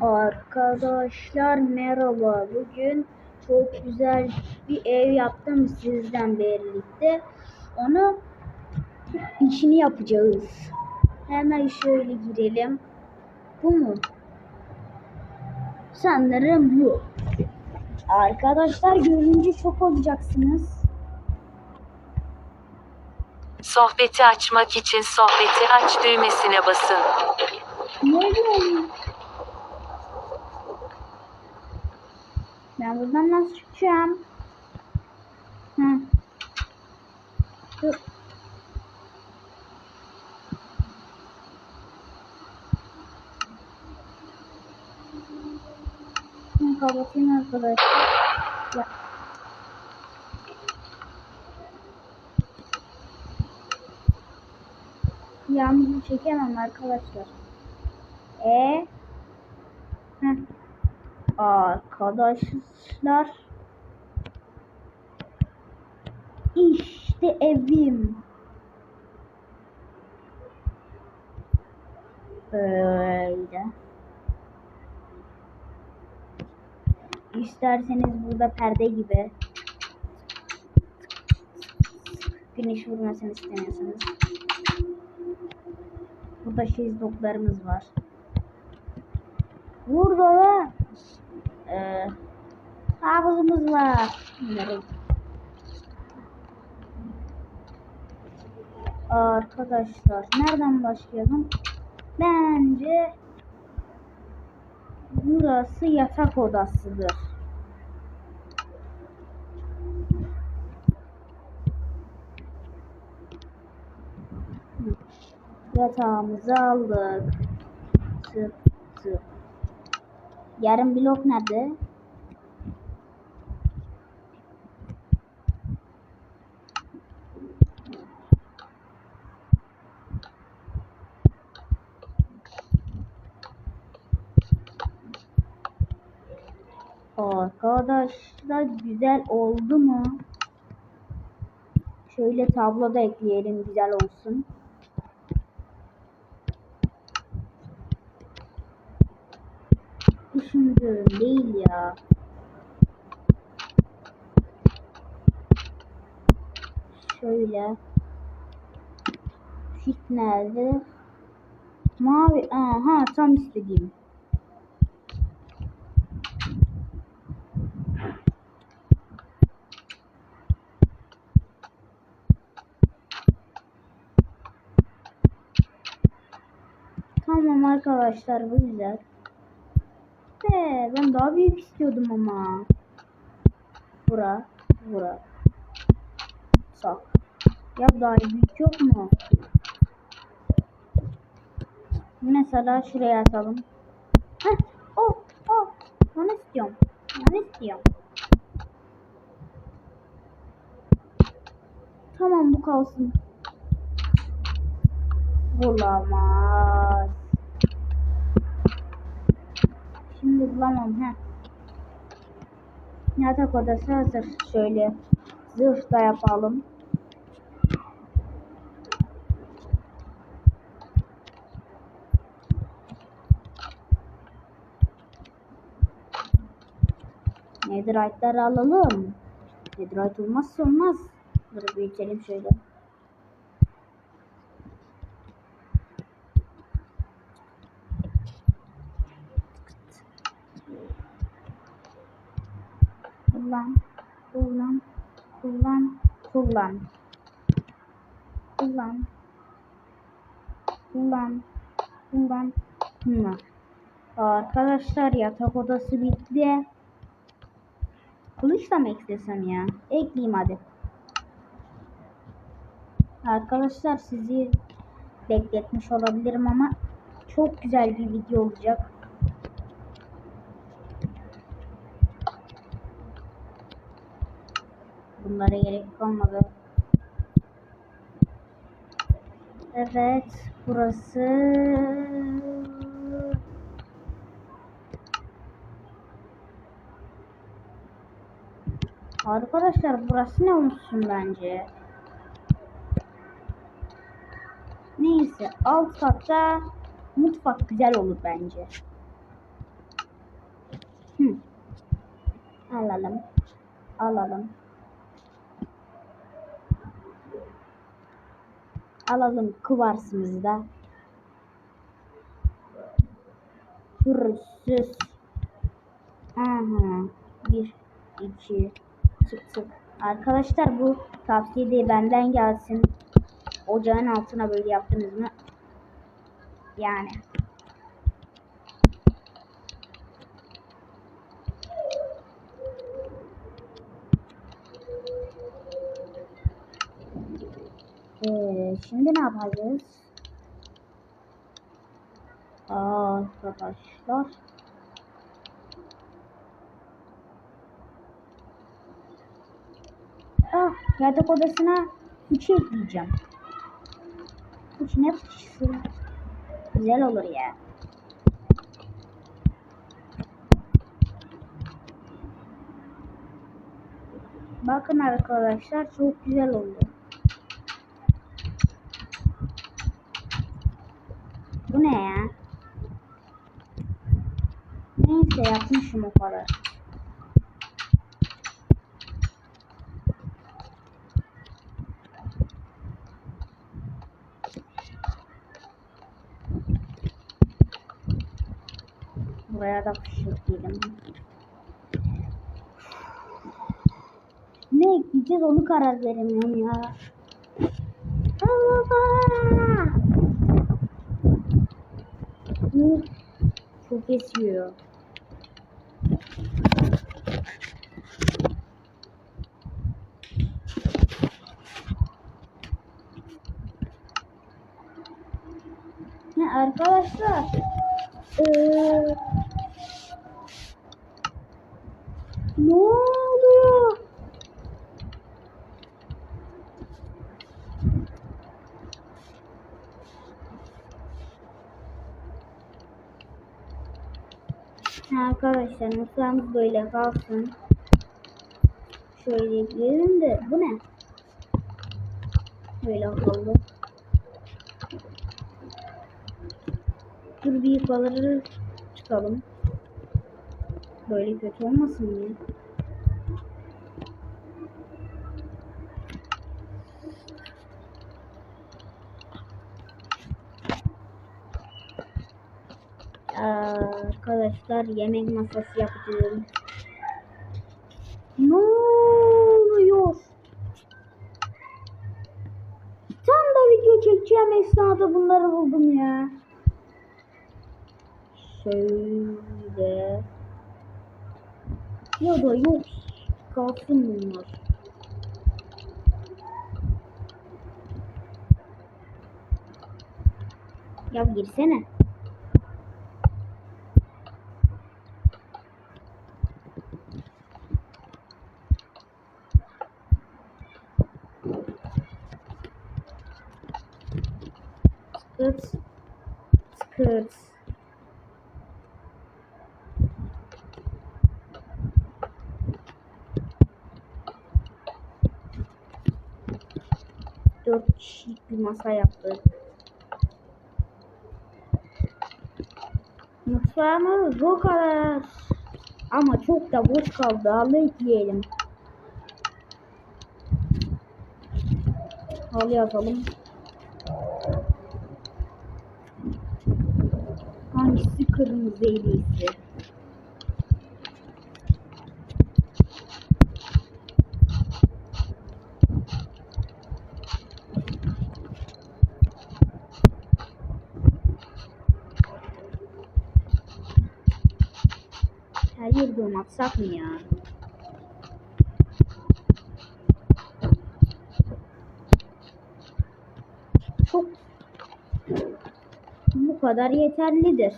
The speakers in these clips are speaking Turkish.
Arkadaşlar merhaba. Bugün çok güzel bir ev yaptım sizden birlikte. Onu içini yapacağız. Hemen şöyle girelim. Bu mu? Sanırım bu. Arkadaşlar görünce şok olacaksınız. Sohbeti açmak için sohbeti aç düğmesine basın. Ne oluyor? Ben buradan nasıl çıkacağım? Hı. Dur. Kapatayım arkadaşlar. Ya. Yağmuru çekemem arkadaşlar. E Heh. Arkadaşlar işte evim. Böyle. İsterseniz burada perde gibi. Güneş vurmasını istemiyorsanız. Burada şezlonglarımız var. Burada da e, var. Bunları- Arkadaşlar nereden başlayalım? Bence burası yatak odasıdır. Yatağımızı aldık. Tık. Yarım blok nerede? Arkadaşlar güzel oldu mu? Şöyle tablo da ekleyelim güzel olsun. Düşündüğüm değil ya. Şöyle. Fit nerede? Mavi. Aha tam istediğim. Tamam arkadaşlar bu güzel. De ben daha büyük istiyordum ama. Bura, bura. Sak. Ya daha büyük yok mu? Mesela şuraya atalım. Heh, oh, oh. Onu istiyorum. Onu istiyorum. Tamam bu kalsın. Bulamaz. Şimdi bulamam he. Yatak odası hazır. Şöyle zırh da yapalım. Netherite'ları alalım. Netherite olmazsa olmaz. Dur büyütelim şöyle. Kullan. Kullan. Kullan, kullan, kullan. Arkadaşlar yatak odası bitti. Kılıç da mı eklesem ya? Ekleyeyim hadi. Arkadaşlar sizi bekletmiş olabilirim ama çok güzel bir video olacak. Bunlara gerek kalmadı. Evet, burası Arkadaşlar burası ne olsun bence? Neyse alt katta mutfak güzel olur bence. Hı. Alalım. Alalım. Alalım kıvarsımızı da. Pürüzsüz. Aha. Bir, iki, çık çık. Arkadaşlar bu tavsiye de benden gelsin. Ocağın altına böyle yaptınız mı? Yani. Ee, şimdi ne yapacağız? Aa, arkadaşlar. Ah, yatak odasına fıçı ekleyeceğim. Fıçı ne fıçısı? Güzel olur ya. Bakın arkadaşlar çok güzel oldu. Bu ne ya? Neyse yapmışım o kadar. Buraya da fışırtayım. Ne ekleyeceğiz onu karar veremiyorum ya. Allah! Uf, çok esiyor. Ha, arkadaşlar. Ee, oluyor? Ha, Arkadaşlar mutfağımız böyle kalsın. Şöyle ekleyelim de bu ne? Böyle kaldı. Dur bir yukarıları çıkalım. Böyle kötü olmasın ya. Arkadaşlar yemek masası yapacağım. Ne oluyor? Tam da video çekeceğim esnada bunları buldum ya. Şöyle. Ya da yok. Kalsın bunlar. Ya girsene. Masa yaptık. Mutfağımız bu kadar. Ama çok da boş kaldı. Halı ekleyelim. Halı yazalım. Hangisi kırmızı elbise? Her yerde atsak mı ya? Çok bu kadar yeterlidir.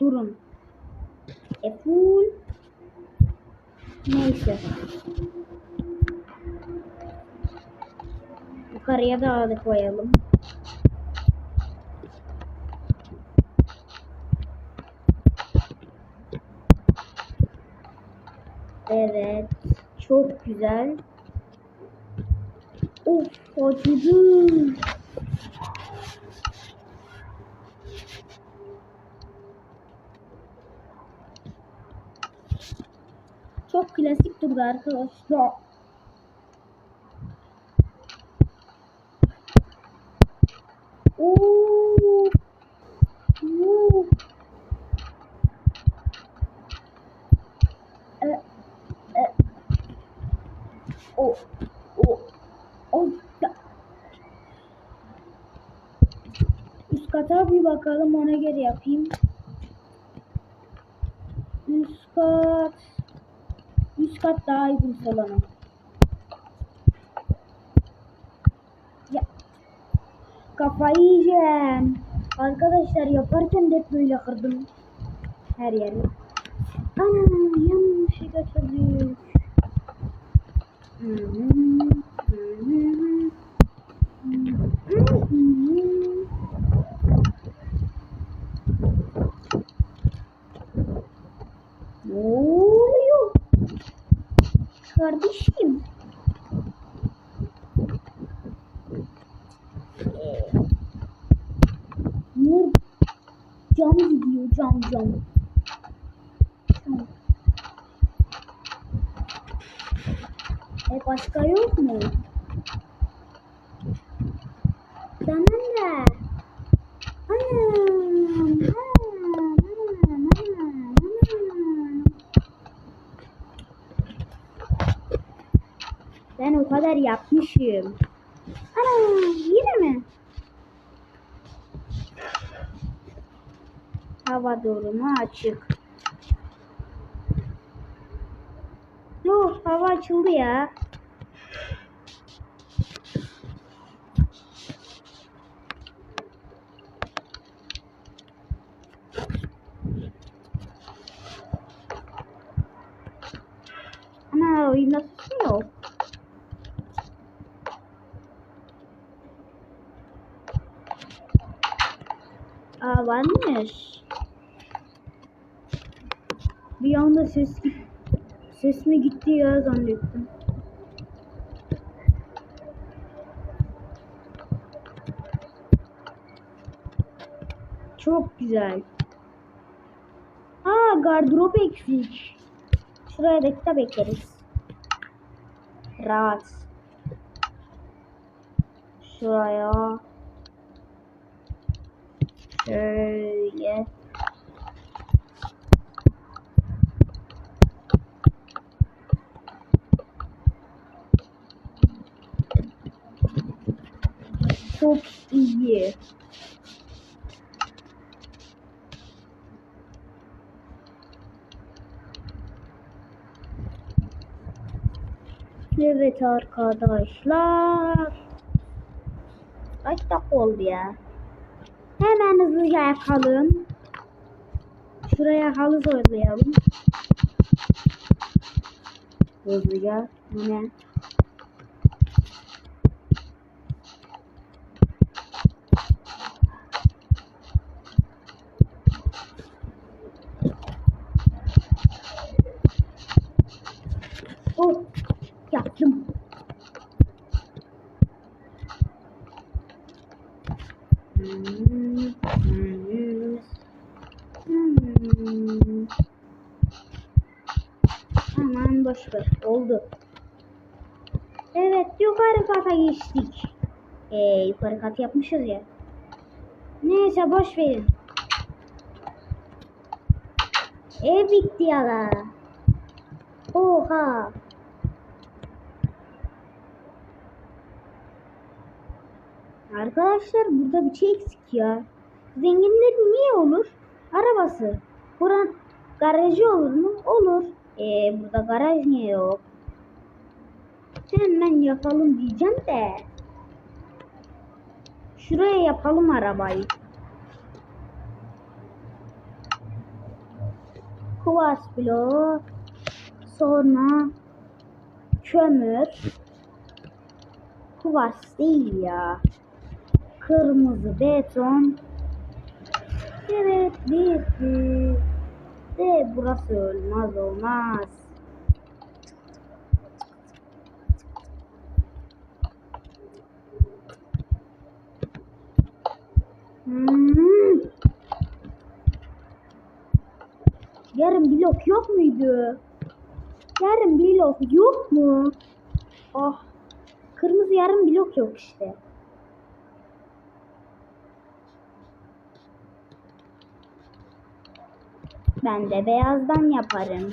Durun. E full. Neyse. Yukarıya da ağırlık koyalım. Evet. Çok güzel. Of acıdı. Çok klasik durdu arkadaşlar. Oo. Oo. E, e. O. O. O. Üst kata bir bakalım ona göre yapayım. Üst kat. Üst kat daha iyi bir salonu. Ya. Kafayı yiyeceğim. Arkadaşlar yaparken de böyle kırdım. Her yeri. Ana yanlışlıkla çözüyor. Hı hı, hı hı, hı hı. Ne? Kardeşim. Nur cam gidiyor cam. Cam. E başka yok mu? Tamam da. Anam. Ben o kadar yapmışım. Ana yine mi? Hava durumu açık. Yok hava açıldı ya. Ana oyunda su yok. Aa varmış. Bir anda ses ses mi gitti ya zannettim. Çok güzel. Aa gardırop eksik. Şuraya da kitap ekleriz. Rahat. Şuraya. Şöyle. Çok iyi. Evet arkadaşlar. Kaç dakika oldu ya? Hemen hızlıca yapalım. Şuraya halı zorlayalım. Hızlıca. Bu ne? Oh, hmm. Aman boş ver. Oldu. Evet yukarı kata geçtik. Ee, yukarı kat yapmışız ya. Neyse boş verin. Ev bitti ya da. Oha. Arkadaşlar burada bir şey eksik ya. Zenginlerin niye olur? Arabası. Buranın garajı olur mu? Olur. Ee, burada garaj niye yok? Hemen yapalım diyeceğim de. Şuraya yapalım arabayı. Kuvars bloğu. Sonra kömür. Kuvars değil ya. Kırmızı beton. Evet bitti. De burası olmaz olmaz. Hmm. Yarın blok yok muydu? Yarın blok yok mu? Ah. Kırmızı yarın blok yok işte. Ben de beyazdan yaparım.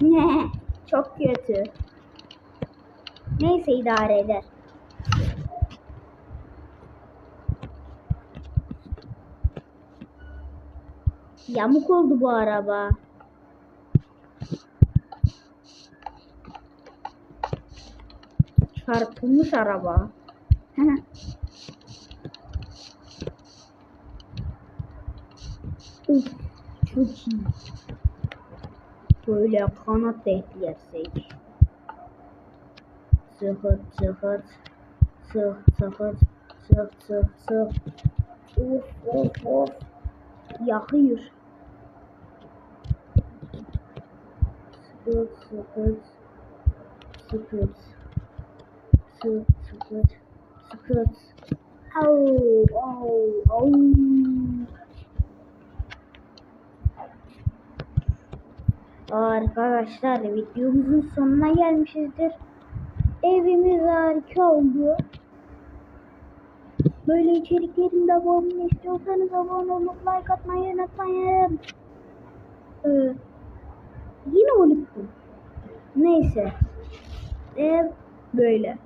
Ne? Çok kötü. Neyse idare eder. Yamuk oldu bu araba. Çarpılmış araba. Uf, çok iyi. Böyle kanat beklersek. Sıhhat sıhhat. Sıh sıhhat. Sıh sıh sıh. Of of of. Yakıyor. Sıkıt sıkıt. Sıkıt. Sık sıkıt. Sıkıt. Au au au. Arkadaşlar videomuzun sonuna gelmişizdir. Evimiz harika oldu. Böyle içeriklerin devamını istiyorsanız abone olup like atmayı unutmayın. Ee, yine unuttum. Neyse. Ev böyle.